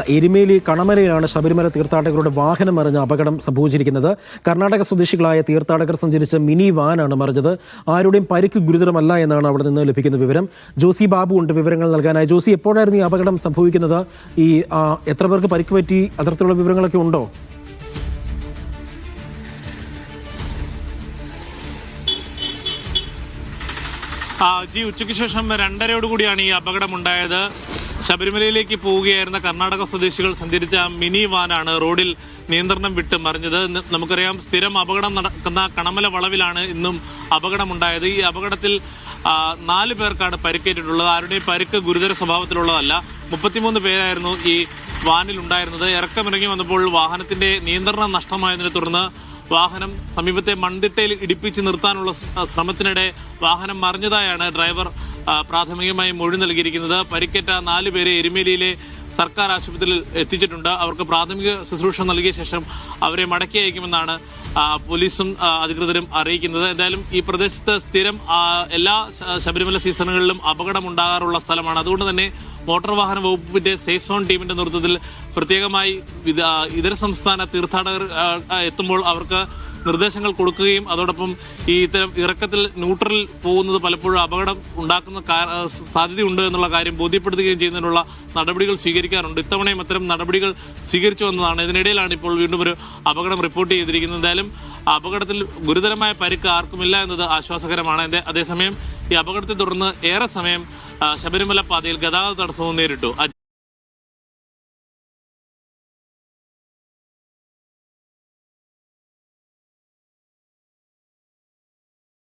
എരുമേലി കണമലയിലാണ് ശബരിമല തീർത്ഥാടകരുടെ വാഹനം മറിഞ്ഞ അപകടം സംഭവിച്ചിരിക്കുന്നത്. കർണാടക സ്വദേശികളായ തീർത്ഥാടകർ സഞ്ചരിച്ച മിനി വാനാണ് മറിഞ്ഞത്. ആരുടെയും പരിക്ക് ഗുരുതരമല്ല എന്നാണ് അവിടെ നിന്ന് ലഭിക്കുന്ന വിവരം. ജോസി ബാബു ഉണ്ട് വിവരങ്ങൾ നൽകാനായി. ജോസി എപ്പോഴായിരുന്നു ഈ അപകടം സംഭവിക്കുന്നത്? ഈ എത്ര പേർക്ക് പരിക്ക് പറ്റി? അത്തരത്തിലുള്ള വിവരങ്ങളൊക്കെ ഉണ്ടോ? ജി ഉച്ചയ്ക്ക് ശേഷം രണ്ടരയോടുകൂടിയാണ് ഈ അപകടമുണ്ടായത്. ശബരിമലയിലേക്ക് പോവുകയായിരുന്ന കർണാടക സ്വദേശികൾ സഞ്ചരിച്ച മിനി വാനാണ് റോഡിൽ നിയന്ത്രണം വിട്ട് മറിഞ്ഞത്. നമുക്കറിയാം സ്ഥിരം അപകടം നടക്കുന്ന കണമല വളവിലാണ് ഇന്നും അപകടമുണ്ടായത്. ഈ അപകടത്തിൽ നാല് പേർക്കാണ് പരിക്കേറ്റിട്ടുള്ളത്. ആരുടെയും പരിക്ക് ഗുരുതര സ്വഭാവത്തിലുള്ളതല്ല. മുപ്പത്തിമൂന്ന് പേരായിരുന്നു ഈ വാനിൽ ഉണ്ടായിരുന്നത്. ഇറക്കമിറങ്ങി വന്നപ്പോൾ വാഹനത്തിന്റെ നിയന്ത്രണം നഷ്ടമായതിനെ തുടർന്ന് വാഹനം സമീപത്തെ മൺതിട്ടയിൽ ഇടിപ്പിച്ച് നിർത്താനുള്ള ശ്രമത്തിനിടെ വാഹനം മറിഞ്ഞതായാണ് ഡ്രൈവർ പ്രാഥമികമായി മൊഴി നൽകിയിരിക്കുന്നത് പരിക്കേറ്റ നാല് പേരെ എരുമേലിയിലെ സർക്കാർ ആശുപത്രിയിൽ എത്തിച്ചിട്ടുണ്ട്. അവർക്ക് പ്രാഥമിക ശുശ്രൂഷ നൽകിയ ശേഷം അവരെ മടക്കി അയക്കുമെന്നാണ് പോലീസും അധികൃതരും അറിയിക്കുന്നത്. എന്തായാലും ഈ പ്രദേശത്ത് സ്ഥിരം എല്ലാ ശബരിമല സീസണുകളിലും അപകടം ഉണ്ടാകാറുള്ള സ്ഥലമാണ്. അതുകൊണ്ട് തന്നെ മോട്ടോർ വാഹന വകുപ്പിന്റെ സേഫ് സോൺ ടീമിന്റെ നേതൃത്വത്തിൽ പ്രത്യേകമായി ഇത്, ഇതര സംസ്ഥാന തീർത്ഥാടകർ എത്തുമ്പോൾ അവർക്ക് നിർദ്ദേശങ്ങൾ കൊടുക്കുകയും അതോടൊപ്പം ഈ ഇത്തരം ഇറക്കത്തിൽ ന്യൂട്രലിൽ പോകുന്നത് പലപ്പോഴും അപകടം ഉണ്ടാക്കുന്ന സാധ്യതയുണ്ട് എന്നുള്ള കാര്യം ബോധ്യപ്പെടുത്തുകയും ചെയ്യുന്നതിനുള്ള നടപടികൾ സ്വീകരിക്കാറുണ്ട്. ഇത്തവണയും അത്തരം നടപടികൾ സ്വീകരിച്ചു വന്നതാണ്. ഇതിനിടയിലാണ് ഇപ്പോൾ വീണ്ടും ഒരു അപകടം റിപ്പോർട്ട് ചെയ്തിരിക്കുന്നത്. എന്തായാലും ആ അപകടത്തിൽ ഗുരുതരമായ പരിക്ക് ആർക്കുമില്ല എന്നത് ആശ്വാസകരമാണ്. അതേസമയം ഈ അപകടത്തെ തുടർന്ന് ഏറെ സമയം ശബരിമല പാതയിൽ ഗതാഗത തടസ്സവും നേരിട്ടു.